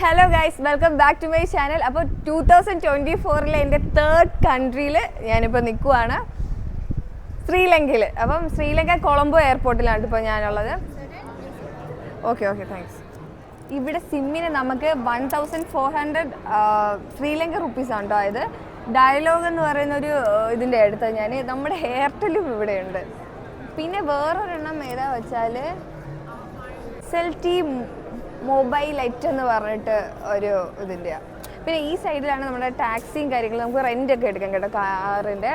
Hello guys welcome back to my channel അപ്പോൾ two thousand twenty ഫോറിലെ എന്റെ third കൺട്രിയിൽ ഞാനിപ്പോൾ നിൽക്കുവാണ് ശ്രീലങ്കയിൽ അപ്പം ശ്രീലങ്ക കൊളംബോ എയർപോർട്ടിലാണ് ഇപ്പോൾ ഞാനുള്ളത്. ഓക്കെ ഓക്കെ താങ്ക്സ് ഇവിടെ സിമ്മിന് നമുക്ക് one thousand four hundred Sri Lanka rupees ആണ് കേട്ടോ ഇത്. ഡയലോഗ് എന്ന് പറയുന്ന ഒരു ഇതിന്റെ അടുത്ത് ഞാൻ. നമ്മുടെ എയർടെലും ഇവിടെയുണ്ട്. പിന്നെ വേറൊരെണ്ണം ഏതാ വെച്ചാൽ സെൽറ്റി മൊബൈൽ ഐറ്റ് എന്ന് പറഞ്ഞിട്ട് ഒരു ഇതിന്റെ. പിന്നെ ഈ സൈഡിലാണ് നമ്മുടെ ടാക്സിയും കാര്യങ്ങളും. നമുക്ക് റെന്റ് ഒക്കെ എടുക്കാം കേട്ടോ കാറിന്റെ.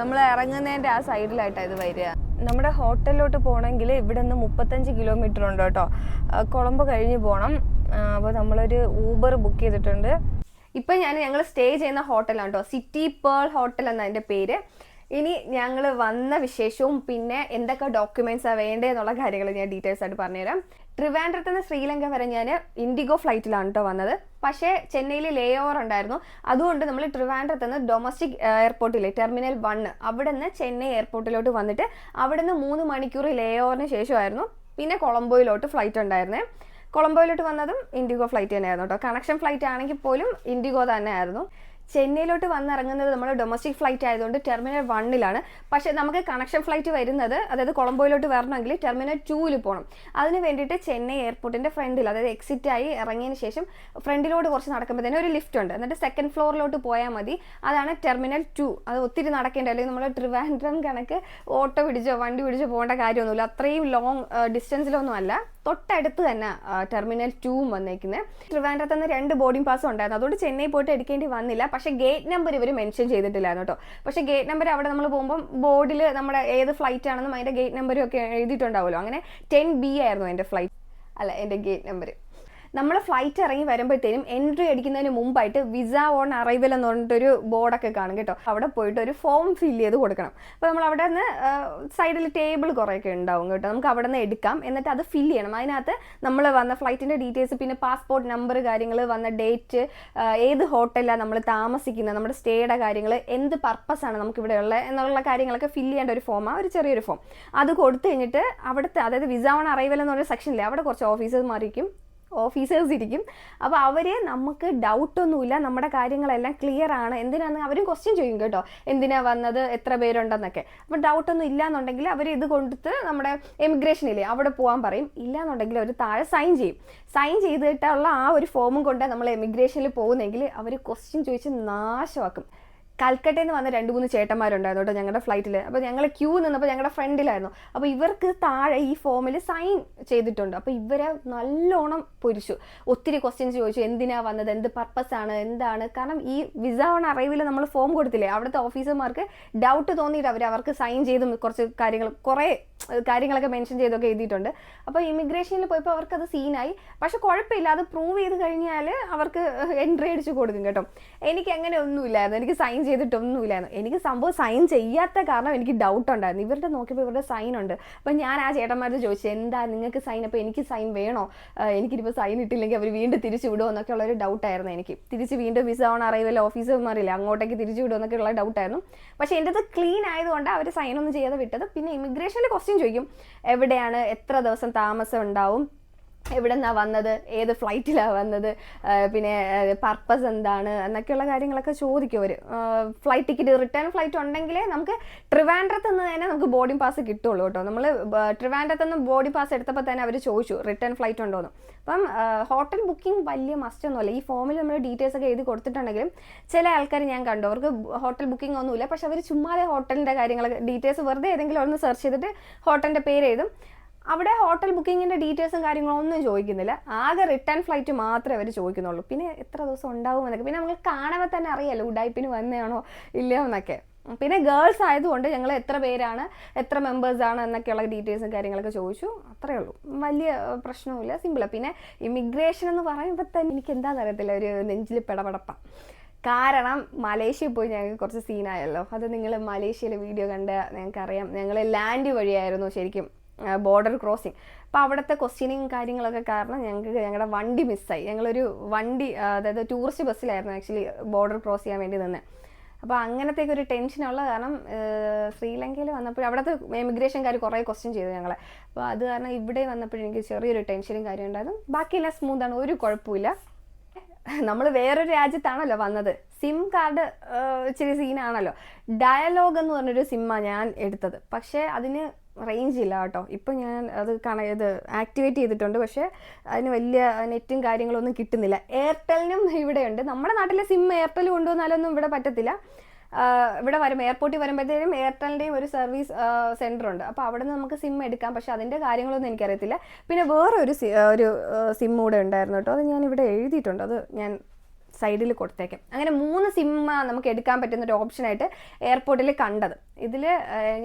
നമ്മൾ ഇറങ്ങുന്നതിന്റെ ആ സൈഡിലായിട്ടാണ് ഇത് വരിക. നമ്മുടെ ഹോട്ടലിലോട്ട് പോകണമെങ്കിൽ ഇവിടെ നിന്ന് മുപ്പത്തഞ്ച് കിലോമീറ്റർ ഉണ്ട് കേട്ടോ. കുളമ്പ് കഴിഞ്ഞ് പോകണം. അപ്പോൾ നമ്മളൊരു ഊബർ ബുക്ക് ചെയ്തിട്ടുണ്ട്. ഇപ്പം ഞാൻ ഞങ്ങൾ സ്റ്റേ ചെയ്യുന്ന ഹോട്ടലാണ് കേട്ടോ. സിറ്റി പേൾ ഹോട്ടൽ എന്ന അതിന്റെ പേര്. ഇനി ഞങ്ങൾ വന്ന വിശേഷവും പിന്നെ എന്തൊക്കെ ഡോക്യുമെന്റ്സാണ് വേണ്ടതെന്നുള്ള കാര്യങ്ങൾ ഞാൻ ഡീറ്റെയിൽസ് ആയിട്ട് പറഞ്ഞുതരാം. ട്രിവാൻഡ്രത്ത് നിന്ന് ശ്രീലങ്ക വരെ ഞാൻ ഇൻഡിഗോ ഫ്ലൈറ്റിലാണ് കേട്ടോ വന്നത്. പക്ഷേ ചെന്നൈയിൽ ലേ ഓവർ ഉണ്ടായിരുന്നു. അതുകൊണ്ട് നമ്മൾ ട്രിവാൻഡ്രത്ത് നിന്ന് ഡൊമസ്റ്റിക് എയർപോർട്ടിലെ ടെർമിനൽ വണ്ണ് അവിടെ നിന്ന് ചെന്നൈ എയർപോർട്ടിലോട്ട് വന്നിട്ട് അവിടെ നിന്ന് മൂന്ന് മണിക്കൂർ ലേ ഓവറിന് ശേഷമായിരുന്നു. പിന്നെ കൊളംബോയിലോട്ട് ഫ്ലൈറ്റ് ഉണ്ടായിരുന്നേ. കൊളംബോയിലോട്ട് വന്നതും ഇൻഡിഗോ ഫ്ലൈറ്റ് തന്നെയായിരുന്നു കേട്ടോ കണക്ഷൻ ഫ്ലൈറ്റ് ആണെങ്കിൽ പോലും ഇൻഡിഗോ തന്നെയായിരുന്നു. ചെന്നൈയിലോട്ട് വന്നിറങ്ങുന്നത് നമ്മൾ ഡൊമസ്റ്റിക് ഫ്ലൈറ്റ് ആയതുകൊണ്ട് ടെർമിനൽ വണ്ണിലാണ് പക്ഷേ നമുക്ക് കണക്ഷൻ ഫ്ലൈറ്റ് വരുന്നത് അതായത് കൊളംബോയിലോട്ട് വരണമെങ്കിൽ ടെർമിനൽ ടൂവിൽ പോകണം അതിന് വേണ്ടിയിട്ട് ചെന്നൈ എയർപോർട്ടിന്റെ ഫ്രണ്ടിൽ അതായത് എക്സിറ്റ് ആയി ഇറങ്ങിയതിന് ശേഷം ഫ്രണ്ടിലോട്ട് കുറച്ച് നടക്കുമ്പോൾ തന്നെ ഒരു ലിഫ്റ്റ് ഉണ്ട്. എന്നിട്ട് സെക്കൻഡ് ഫ്ലോറിലോട്ട് പോയാൽ മതി. അതാണ് ടെർമിനൽ ടു അത് ഒത്തിരി നടക്കേണ്ട അല്ലെങ്കിൽ നമ്മൾ ട്രിവാൻഡ്രം കണക്ക് ഓട്ടോ പിടിച്ചോ വണ്ടി പിടിച്ചോ പോകേണ്ട കാര്യമൊന്നുമില്ല. അത്രയും ലോങ് ഡിസ്റ്റൻസിലൊന്നും അല്ല തൊട്ടടുത്ത് തന്നെ ടെർമിനൽ ടൂവും വന്നേക്കുന്നത് ട്രിവാൻഡ്രത്ത് നിന്ന് രണ്ട് ബോർഡിംഗ് പാസ് ഉണ്ടായിരുന്നു. അതുകൊണ്ട് ചെന്നൈ പോയിട്ട് എടുക്കേണ്ടി വന്നില്ല. പക്ഷേ ഗേറ്റ് നമ്പർ ഇവർ മെൻഷൻ ചെയ്തിട്ടില്ലായിരുന്നു കേട്ടോ. പക്ഷേ ഗേറ്റ് നമ്പർ അവിടെ നമ്മൾ പോകുമ്പോൾ ബോർഡിൽ നമ്മുടെ ഏത് ഫ്ലൈറ്റ് ആണെന്നും അതിന്റെ ഗേറ്റ് നമ്പരും ഒക്കെ എഴുതിയിട്ടുണ്ടാവുമല്ലോ. അങ്ങനെ ടെൻ ബി ആയിരുന്നു എന്റെ ഫ്ലൈറ്റ് അല്ല എന്റെ ഗേറ്റ് നമ്പർ നമ്മൾ ഫ്ലൈറ്റ് ഇറങ്ങി വരുമ്പോഴത്തേനും എൻട്രി അടിക്കുന്നതിന് മുമ്പായിട്ട് വിസ ഓൺ അറൈവൽ എന്ന് പറഞ്ഞിട്ടൊരു ബോർഡൊക്കെ കാണും കേട്ടോ. അവിടെ പോയിട്ട് ഒരു ഫോം ഫിൽ ചെയ്ത് കൊടുക്കണം. അപ്പോൾ നമ്മൾ അവിടെ നിന്ന് സൈഡിൽ ടേബിൾ കുറേയൊക്കെ ഉണ്ടാവും കേട്ടോ. നമുക്ക് അവിടെ നിന്ന് എടുക്കാം. എന്നിട്ട് അത് ഫില്ല് ചെയ്യണം. അതിനകത്ത് നമ്മൾ വന്ന ഫ്ലൈറ്റിന്റെ ഡീറ്റെയിൽസ് പിന്നെ പാസ്പോർട്ട് നമ്പർ കാര്യങ്ങൾ വന്ന ഡേറ്റ് ഏത് ഹോട്ടലാണ് നമ്മൾ താമസിക്കുന്നത് നമ്മുടെ സ്റ്റേയുടെ കാര്യങ്ങൾ എന്ത് പർപ്പസാണ് നമുക്ക് ഇവിടെ ഉള്ളത് എന്നുള്ള കാര്യങ്ങളൊക്കെ ഫില്ല് ചെയ്യേണ്ട ഒരു ഫോമാണ് ഒരു ചെറിയൊരു ഫോം അത് കൊടുത്തു കഴിഞ്ഞിട്ട് അവിടുത്തെ അതായത് വിസ ഓൺ അറൈവൽ എന്ന് പറഞ്ഞ സെക്ഷനിലെ അവിടെ കുറച്ച് ഓഫീസർമാരിക്കും ഓഫീസേഴ്സ് ഇരിക്കും. അപ്പോൾ അവർ നമുക്ക് ഡൗട്ടൊന്നുമില്ല നമ്മുടെ കാര്യങ്ങളെല്ലാം ക്ലിയർ ആണ്. എന്തിനാന്ന് അവരും ക്വസ്റ്റ്യൻ ചെയ്യും കേട്ടോ. എന്തിനാ വന്നത്? എത്ര പേരുണ്ടെന്നൊക്കെ. അപ്പോൾ ഡൗട്ടൊന്നും ഇല്ല എന്നുണ്ടെങ്കിൽ അവർ ഇത് കൊടുത്ത് നമ്മുടെ എമിഗ്രേഷനില്ലേ അവിടെ പോകാൻ പറയും. ഇല്ല എന്നുണ്ടെങ്കിൽ അവർ താഴെ സൈൻ ചെയ്യും. സൈൻ ചെയ്തിട്ടുള്ള ആ ഒരു ഫോമും കൊണ്ട് നമ്മൾ എമിഗ്രേഷനിൽ പോകുന്നെങ്കിൽ അവർ ക്വസ്റ്റ്യൻ ചോദിച്ച് നാശമാക്കും. കൽക്കട്ടയിൽ നിന്ന് വന്ന രണ്ട് മൂന്ന് ചേട്ടന്മാരുണ്ടായിരുന്നു കേട്ടോ ഞങ്ങളുടെ ഫ്ലൈറ്റിൽ അപ്പോൾ ഞങ്ങൾ ക്യൂ നിന്നപ്പോൾ ഞങ്ങളുടെ ഫ്രണ്ടിലായിരുന്നു അപ്പോൾ ഇവർക്ക് താഴെ ഈ ഫോമിൽ സൈൻ ചെയ്തിട്ടുണ്ട്. അപ്പോൾ ഇവരെ നല്ലോണം പൊരിച്ചു. ഒത്തിരി ക്വസ്റ്റ്യൻസ് ചോദിച്ചു. എന്തിനാ വന്നത്? എന്ത് പർപ്പസ് ആണ്? എന്താണ്? കാരണം ഈ വിസ ഓൺ അറൈവിൽ നമ്മൾ ഫോം കൊടുത്തില്ലേ അവിടുത്തെ ഓഫീസർമാർക്ക് ഡൗട്ട് തോന്നിയിട്ട് അവർ അവർക്ക് സൈൻ ചെയ്തും കുറച്ച് കാര്യങ്ങൾ കുറേ കാര്യങ്ങളൊക്കെ മെൻഷൻ ചെയ്തൊക്കെ എഴുതിയിട്ടുണ്ട്. അപ്പോൾ ഇമിഗ്രേഷനിൽ പോയപ്പോൾ അവർക്കത് സീനായി പക്ഷെ കുഴപ്പമില്ല. അത് പ്രൂവ് ചെയ്ത് കഴിഞ്ഞാൽ അവർക്ക് എൻട്രി അടിച്ച് കൊടുക്കും കേട്ടോ. എനിക്ക് അങ്ങനെ ഒന്നുമില്ലായിരുന്നു. എനിക്ക് സൈൻ ചെയ്തിട്ടൊന്നുമില്ലായിരുന്നു. എനിക്ക് സംഭവം സൈൻ ചെയ്യാത്ത കാരണം എനിക്ക് ഡൗട്ട് ഉണ്ടായിരുന്നു. ഇവരുടെ നോക്കിയപ്പോൾ ഇവരുടെ സൈൻ ഉണ്ട്. അപ്പം ഞാൻ ആ ചേട്ടന്മാരോട് ചോദിച്ചു എന്താ നിങ്ങൾക്ക് സൈൻ അപ്പോൾ എനിക്ക് സൈൻ വേണോ? എനിക്കിപ്പോൾ സൈൻ ഇട്ടില്ലെങ്കിൽ അവർ വീണ്ടും തിരിച്ചു വിടുമോ എന്നൊക്കെ ഉള്ളൊരു ഡൗട്ടായിരുന്നു എനിക്ക്. തിരിച്ച് വീണ്ടും വിസ ഓൺ അറൈവൽ ഓഫീസർമാരില്ല അങ്ങോട്ടേക്ക് തിരിച്ചു വിടുമോ എന്നൊക്കെ ഉള്ള ഡൗട്ടായിരുന്നു പക്ഷേ എന്റെ അത് ക്ലീൻ ആയതുകൊണ്ട് അവർ സൈൻ ഒന്നും ചെയ്യാതെ വിട്ടത്. പിന്നെ ഇമിഗ്രേഷനിൽ ക്വസ്റ്റ്യൻ ചോദിക്കും എവിടെയാണ്? എത്ര ദിവസം താമസം ഉണ്ടാവും? എവിടെ നിന്നാണ് വന്നത്? ഏത് ഫ്ലൈറ്റിലാണ് വന്നത്? പിന്നെ പർപ്പസ് എന്താണ്? എന്നൊക്കെയുള്ള കാര്യങ്ങളൊക്കെ ചോദിക്കും അവർ ഫ്ലൈറ്റ് ടിക്കറ്റ് റിട്ടേൺ ഫ്ലൈറ്റ് ഉണ്ടെങ്കിലേ നമുക്ക് ട്രിവാൻഡ്രത്ത് നിന്ന് തന്നെ നമുക്ക് ബോർഡിംഗ് പാസ് കിട്ടുള്ളൂ കേട്ടോ. നമ്മൾ ട്രിവാൻഡ്രത്ത് നിന്ന് ബോർഡിംഗ് പാസ് എടുത്തപ്പോൾ തന്നെ അവർ ചോദിച്ചു റിട്ടേൺ ഫ്ലൈറ്റ് ഉണ്ടോന്ന്. അപ്പം ഹോട്ടൽ ബുക്കിംഗ് വലിയ മസ്റ്റ് ഒന്നുമല്ല. ഈ ഫോമിൽ നമ്മൾ ഡീറ്റെയിൽസ് ഒക്കെ എഴുതി കൊടുത്തിട്ടുണ്ടെങ്കിലും ചില ആൾക്കാർ ഞാൻ കണ്ടു. അവർക്ക് ഹോട്ടൽ ബുക്കിംഗ് ഒന്നുമില്ല. പക്ഷെ അവർ ചുമ്മാതെ ഹോട്ടലിന്റെ കാര്യങ്ങളൊക്കെ ഡീറ്റെയിൽസ് വെറുതെ ഏതെങ്കിലും ഒന്ന് സെർച്ച് ചെയ്തിട്ട് ഹോട്ടലിന്റെ പേര് എഴുതും. അവിടെ ഹോട്ടൽ ബുക്കിങ്ങിന്റെ ഡീറ്റെയിൽസും കാര്യങ്ങളും ഒന്നും ചോദിക്കുന്നില്ല. ആകെ റിട്ടേൺ ഫ്ലൈറ്റ് മാത്രമേ അവർ ചോദിക്കുന്നുള്ളൂ. പിന്നെ എത്ര ദിവസം ഉണ്ടാവും എന്നൊക്കെ. പിന്നെ നമുക്ക് കാണുമ്പോൾ തന്നെ അറിയാലോ ഉഡായ്പിന് വന്നതാണോ ഇല്ലയോ എന്നൊക്കെ. പിന്നെ ഗേൾസ് ആയതുകൊണ്ട് ഞങ്ങൾ എത്ര പേരാണ് എത്ര മെമ്പേഴ്സ് ആണ് എന്നൊക്കെയുള്ള ഡീറ്റെയിൽസും കാര്യങ്ങളൊക്കെ ചോദിച്ചു. അത്രയേ ഉള്ളൂ. വലിയ പ്രശ്നമില്ല സിമ്പിളാണ് പിന്നെ ഇമിഗ്രേഷൻ എന്ന് പറയുമ്പോൾ തന്നെ എനിക്ക് എന്താണെന്ന് അറിയത്തില്ല. ഒരു നെഞ്ചിൽ പെടപെടപ്പ. കാരണം മലേഷ്യയിൽ പോയി ഞങ്ങൾക്ക് കുറച്ച് സീനായല്ലോ അത് നിങ്ങൾ മലേഷ്യയിലെ വീഡിയോ കണ്ട് ഞങ്ങൾക്കറിയാം. ഞങ്ങൾ ലാൻഡ് വഴിയായിരുന്നു ശരിക്കും. ബോർഡർ ക്രോസിങ് അപ്പോൾ അവിടുത്തെ ക്വസ്റ്റ്യനിങ് കാര്യങ്ങളൊക്കെ കാരണം ഞങ്ങൾക്ക് ഞങ്ങളുടെ വണ്ടി മിസ്സായി ഞങ്ങളൊരു വണ്ടി അതായത് ടൂറിസ്റ്റ് ബസ്സിലായിരുന്നു ആക്ച്വലി ബോർഡർ ക്രോസ് ചെയ്യാൻ വേണ്ടി നിന്ന്. അപ്പോൾ അങ്ങനത്തേക്ക് ഒരു ടെൻഷനുള്ള കാരണം ശ്രീലങ്കയിൽ വന്നപ്പോൾ അവിടുത്തെ എമിഗ്രേഷൻകാർ കുറേ ക്വസ്റ്റ്യൻ ചെയ്തു ഞങ്ങളെ. അപ്പോൾ അത് കാരണം ഇവിടെ വന്നപ്പോൾ എനിക്ക് ചെറിയൊരു ടെൻഷനും കാര്യം ഉണ്ടായിരുന്നു. ബാക്കിയെല്ലാം സ്മൂത്താണ് ഒരു കുഴപ്പമില്ല നമ്മൾ വേറൊരു രാജ്യത്താണല്ലോ വന്നത്. സിം കാർഡ് ഇച്ചിരി സീനാണല്ലോ ഡയലോഗ് എന്ന് പറഞ്ഞൊരു സിമ്മാണ് ഞാൻ എടുത്തത്. പക്ഷേ അതിന് റേഞ്ച് ഇല്ല കേട്ടോ. ഇപ്പം ഞാൻ അത് കണ ഇത് ആക്ടിവേറ്റ് ചെയ്തിട്ടുണ്ട്. പക്ഷേ അതിന് വലിയ നെറ്റും കാര്യങ്ങളൊന്നും കിട്ടുന്നില്ല. എയർടെലിനും ഇവിടെയുണ്ട്. നമ്മുടെ നാട്ടിലെ സിം എയർടെൽ കൊണ്ടുവന്നാലൊന്നും ഇവിടെ പറ്റത്തില്ല. ഇവിടെ വരും എയർപോർട്ടിൽ വരുമ്പോഴത്തേനും എയർടെലിന്റെയും ഒരു സർവീസ് സെന്റർ ഉണ്ട് അപ്പോൾ അവിടെ നിന്ന് നമുക്ക് സിം എടുക്കാം. പക്ഷേ അതിന്റെ കാര്യങ്ങളൊന്നും എനിക്കറിയത്തില്ല. പിന്നെ വേറെ ഒരു ഒരു സിം കൂടെ ഉണ്ടായിരുന്നു കേട്ടോ. അത് ഞാൻ ഇവിടെ എഴുതിയിട്ടുണ്ട്. അത് ഞാൻ സൈഡിൽ കൊടുത്തേക്കും. അങ്ങനെ മൂന്ന് സിം നമുക്ക് എടുക്കാൻ പറ്റുന്ന ഒരു ഓപ്ഷനായിട്ട് എയർപോർട്ടിൽ കണ്ടത്. ഇതിൽ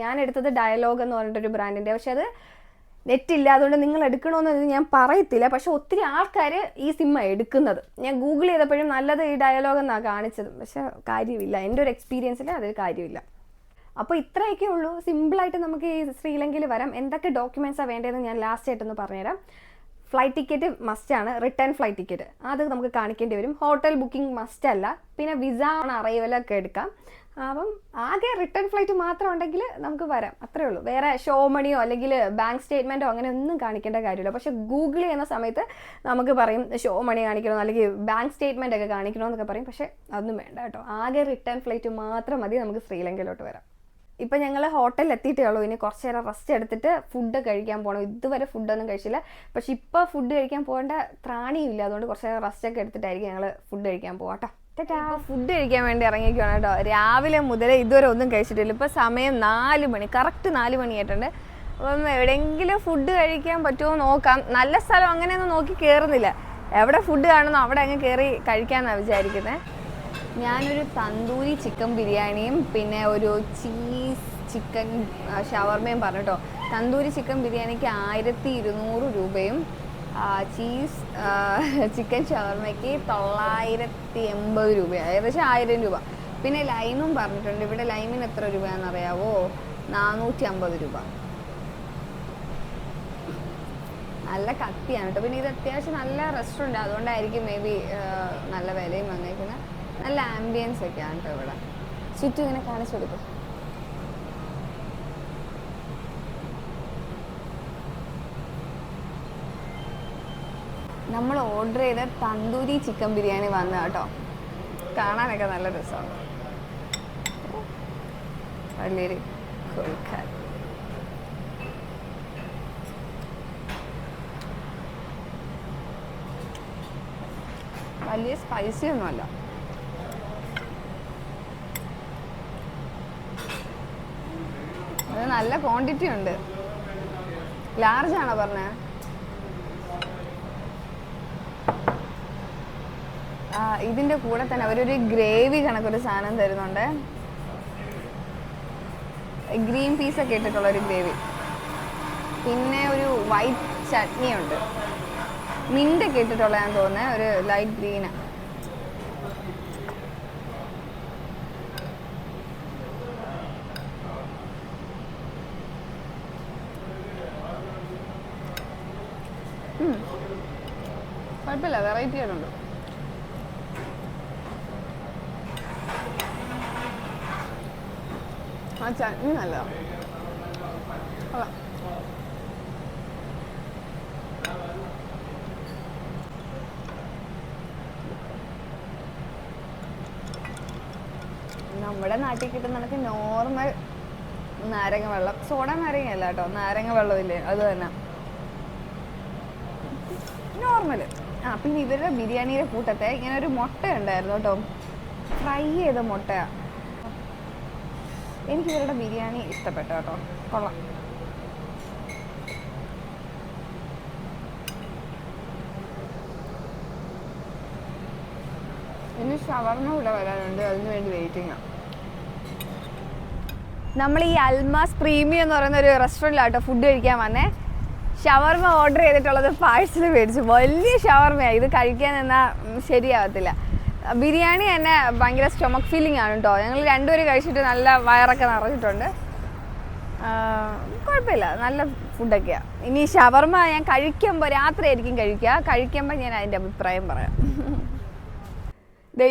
ഞാൻ എടുത്തത് ഡയലോഗ് എന്ന് പറഞ്ഞിട്ടൊരു ബ്രാൻഡിന്റെ പക്ഷെ അത് നെറ്റ് ഇല്ല. അതുകൊണ്ട് നിങ്ങൾ എടുക്കണമെന്ന് ഞാൻ പറയത്തില്ല. പക്ഷെ ഒത്തിരി ആൾക്കാർ ഈ സിമ്മ എടുക്കുന്നത്. ഞാൻ ഗൂഗിൾ ചെയ്തപ്പോഴും നല്ലത് ഈ ഡയലോഗ് എന്നാണ് കാണിച്ചത്. പക്ഷെ കാര്യമില്ല. എന്റെ ഒരു എക്സ്പീരിയൻസിൽ അതിൽ കാര്യമില്ല. അപ്പോൾ ഇത്രയൊക്കെ ഉള്ളൂ. സിമ്പിളായിട്ട് നമുക്ക് ഈ ശ്രീലങ്കയിൽ വരാം. എന്തൊക്കെ ഡോക്യുമെന്റ്സാണ് വേണ്ടതെന്ന് ഞാൻ ലാസ്റ്റ് ആയിട്ടൊന്ന് പറഞ്ഞുതരാം. ഫ്ലൈറ്റ് ടിക്കറ്റ് മസ്റ്റ് ആണ്. റിട്ടേൺ ഫ്ലൈറ്റ് ടിക്കറ്റ് അത് നമുക്ക് കാണിക്കേണ്ടി വരും. ഹോട്ടൽ ബുക്കിംഗ് മസ്റ്റ് അല്ല. പിന്നെ വിസ ആണ് അറൈവലൊക്കെ എടുക്കാം. അപ്പം ആകെ റിട്ടേൺ ഫ്ലൈറ്റ് മാത്രം ഉണ്ടെങ്കിൽ നമുക്ക് വരാം. അത്രേ ഉള്ളൂ. വേറെ ഷോ മണിയോ അല്ലെങ്കിൽ ബാങ്ക് സ്റ്റേറ്റ്മെന്റോ അങ്ങനെ ഒന്നും കാണിക്കേണ്ട കാര്യമില്ല. പക്ഷേ ഗൂഗിൾ ചെയ്യുന്ന സമയത്ത് നമുക്ക് പറയും ഷോ മണി കാണിക്കണോ? അല്ലെങ്കിൽ ബാങ്ക് സ്റ്റേറ്റ്മെന്റ് ഒക്കെ കാണിക്കണോ എന്നൊക്കെ പറയും. പക്ഷേ അതൊന്നും വേണ്ട കേട്ടോ. ആകെ റിട്ടേൺ ഫ്ലൈറ്റ് മാത്രം മതി. നമുക്ക് ശ്രീലങ്കയിലോട്ട് വരാം. ഇപ്പം ഞങ്ങൾ ഹോട്ടലിൽ എത്തിയിട്ടേ ഉള്ളൂ. ഇനി കുറച്ച് നേരം റെസ്റ്റ് എടുത്തിട്ട് ഫുഡ് കഴിക്കാൻ പോകണം ഇതുവരെ ഫുഡൊന്നും കഴിച്ചില്ല. പക്ഷെ ഇപ്പോൾ ഫുഡ് കഴിക്കാൻ പോകേണ്ട ത്രാണിയില്ല അതുകൊണ്ട് കുറച്ച് നേരം റെസ്റ്റ് ഒക്കെ എടുത്തിട്ടായിരിക്കും ഞങ്ങൾ ഫുഡ് കഴിക്കാൻ പോകാം കേട്ടോ. ഫുഡ് കഴിക്കാൻ വേണ്ടി ഇറങ്ങിയിരിക്കുകയാണ് കേട്ടോ. രാവിലെ മുതൽ ഇതുവരെ ഒന്നും കഴിച്ചിട്ടില്ല. ഇപ്പോൾ സമയം നാല് മണി കറക്റ്റ് നാല് മണിയായിട്ടുണ്ട്. അപ്പം എവിടെയെങ്കിലും ഫുഡ് കഴിക്കാൻ പറ്റുമോ നോക്കാം. നല്ല സ്ഥലം അങ്ങനെയൊന്നും നോക്കി കയറുന്നില്ല എവിടെ ഫുഡ് കാണുന്നോ അവിടെ അങ്ങ് കയറി കഴിക്കാമെന്നാണ് വിചാരിക്കുന്നത് ഞാനൊരു തന്തൂരി ചിക്കൻ ബിരിയാണിയും പിന്നെ ഒരു ചീസ് ചിക്കൻ ഷവർമയും പറഞ്ഞിട്ടോ. തന്തൂരി ചിക്കൻ ബിരിയാണിക്ക് ആയിരത്തി ഇരുന്നൂറ് രൂപയും ചീസ് ചിക്കൻ ഷവർമയ്ക്ക് തൊള്ളായിരത്തി എൺപത് രൂപ ഏകദേശം ആയിരം രൂപ. പിന്നെ ലൈമും പറഞ്ഞിട്ടുണ്ട്. ഇവിടെ ലൈമിന് എത്ര രൂപയാണെന്ന് അറിയാവോ നാനൂറ്റി അമ്പത് രൂപ. നല്ല കത്തിയാണ് കേട്ടോ പിന്നെ ഇത് അത്യാവശ്യം നല്ല റെസ്റ്റോറന്റ് അതുകൊണ്ടായിരിക്കും മേ ബി നല്ല വിലയും വന്നേക്കുന്നത് നല്ല ആംബിയൻസ് ആണ് കേട്ടോ ഇവിടെ. ചുറ്റും ഇങ്ങനെ കാണിച്ചു കൊടുക്കും. നമ്മൾ ഓർഡർ ചെയ്ത തന്തൂരി ചിക്കൻ ബിരിയാണി വന്ന കേട്ടോ. കാണാനൊക്കെ നല്ല രസമാണ്. വലിയൊരു കൊഴുക്കാൻ വലിയ സ്പൈസി ഒന്നുമല്ല. നല്ല ക്വാണ്ടിറ്റി ഉണ്ട്. ലാർജ് ആണോ പറഞ്ഞേ? ഇതിന്റെ കൂടെ തന്നെ അവരൊരു ഗ്രേവി കണക്കൊരു സാധനം തരുന്നുണ്ട്. ഗ്രീൻ പീസ് ഒക്കെ ഇട്ടിട്ടുള്ള ഒരു ഗ്രേവി പിന്നെ ഒരു വൈറ്റ് ചട്നി ഉണ്ട്. മിന്റ് ഒക്കെ ഇട്ടിട്ടുള്ള ഞാൻ തോന്നുന്നത് ഒരു ലൈറ്റ് ഗ്രീന് കുഴപ്പമില്ല വെറൈറ്റി ആയിട്ടുണ്ട്. ആ ചട്നി നല്ലതാണ് നമ്മുടെ നാട്ടിൽ കിട്ടുന്ന നമുക്ക് നോർമൽ നാരങ്ങ വെള്ളം. സോഡ നാരങ്ങ അല്ല കേട്ടോ നാരങ്ങ വെള്ളമില്ലേ അത് തന്നെ. നോർമൽ ആ പിന്നെ ഇവരുടെ ബിരിയാണിയുടെ കൂട്ടത്തെ ഇങ്ങനെ ഒരു മുട്ട ഉണ്ടായിരുന്നു കേട്ടോ. ഫ്രൈ ചെയ്ത മുട്ടയാ എനിക്ക് ഇവരുടെ ബിരിയാണി ഇഷ്ടപ്പെട്ടു കേട്ടോ. കൊള്ളാം. ഇനി ഷവർമ്മ ഇവിടെ വരാനുണ്ട്. അതിന് വേണ്ടി വെയിറ്റിംഗ് നമ്മൾ ഈ അൽമാസ് പ്രീമിയം എന്ന് പറയുന്ന ഒരു റെസ്റ്റോറന്റിലാട്ടോ ഫുഡ് കഴിക്കാൻ വന്നേ. ഷവർമ ഓർഡർ ചെയ്തിട്ടുള്ളത് പാഴ്സൽ മേടിച്ചു. വലിയ ഷവർമയാണ് ഇത് കഴിക്കാൻ എന്നാൽ ശരിയാവത്തില്ല. ബിരിയാണി തന്നെ ഭയങ്കര സ്റ്റൊമക്ക് ഫീലിംഗ് ആണ് കേട്ടോ ഞങ്ങൾ രണ്ടുപേരും കഴിച്ചിട്ട് നല്ല വയറൊക്കെ നിറഞ്ഞിട്ടുണ്ട്. കുഴപ്പമില്ല. നല്ല ഫുഡൊക്കെയാണ് ഇനി ഷവർമ ഞാൻ കഴിക്കുമ്പോൾ രാത്രി ആയിരിക്കും കഴിക്കുക. കഴിക്കുമ്പോൾ ഞാൻ അതിന്റെ അഭിപ്രായം പറയാം.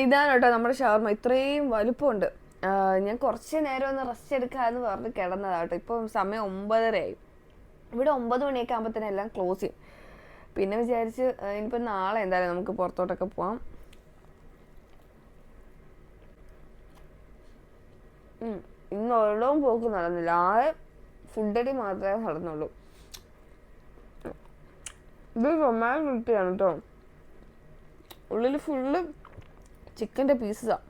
ഇതാണ് കേട്ടോ നമ്മുടെ ഷവർമ. ഇത്രയും വലുപ്പമുണ്ട്. ഞാൻ കുറച്ച് നേരം ഒന്ന് റെസ്റ്റ് എടുക്കാമെന്ന് പറഞ്ഞ് കിടന്നതാട്ടോ ഇപ്പം സമയം ഒമ്പതരയായി. ഇവിടെ ഒമ്പത് മണിയൊക്കെ ആകുമ്പോൾ എല്ലാം ക്ലോസ് ചെയ്യും. പിന്നെ വിചാരിച്ച് ഇനിയിപ്പോൾ നാളെ എന്തായാലും നമുക്ക് പുറത്തോട്ടൊക്കെ പോവാം. ഇന്ന് ഒരിടവും പോക്ക് നടന്നില്ല. ആകെ ഫുഡടി മാത്രമേ നടന്നുള്ളൂ. ഇത് ചുമ്മാ കിട്ടിയാണ് കേട്ടോ ഉള്ളിൽ ഫുള്ള് ചിക്കന്റെ പീസസാണ്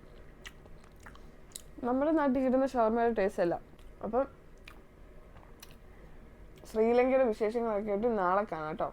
നമ്മുടെ നാട്ടിൽ കിട്ടുന്ന ഷവർമയുടെ ടേസ്റ്റ് അല്ല. അപ്പം ശ്രീലങ്കയുടെ വിശേഷങ്ങളൊക്കെ ആയിട്ട് നാളെ കാണാം കേട്ടോ.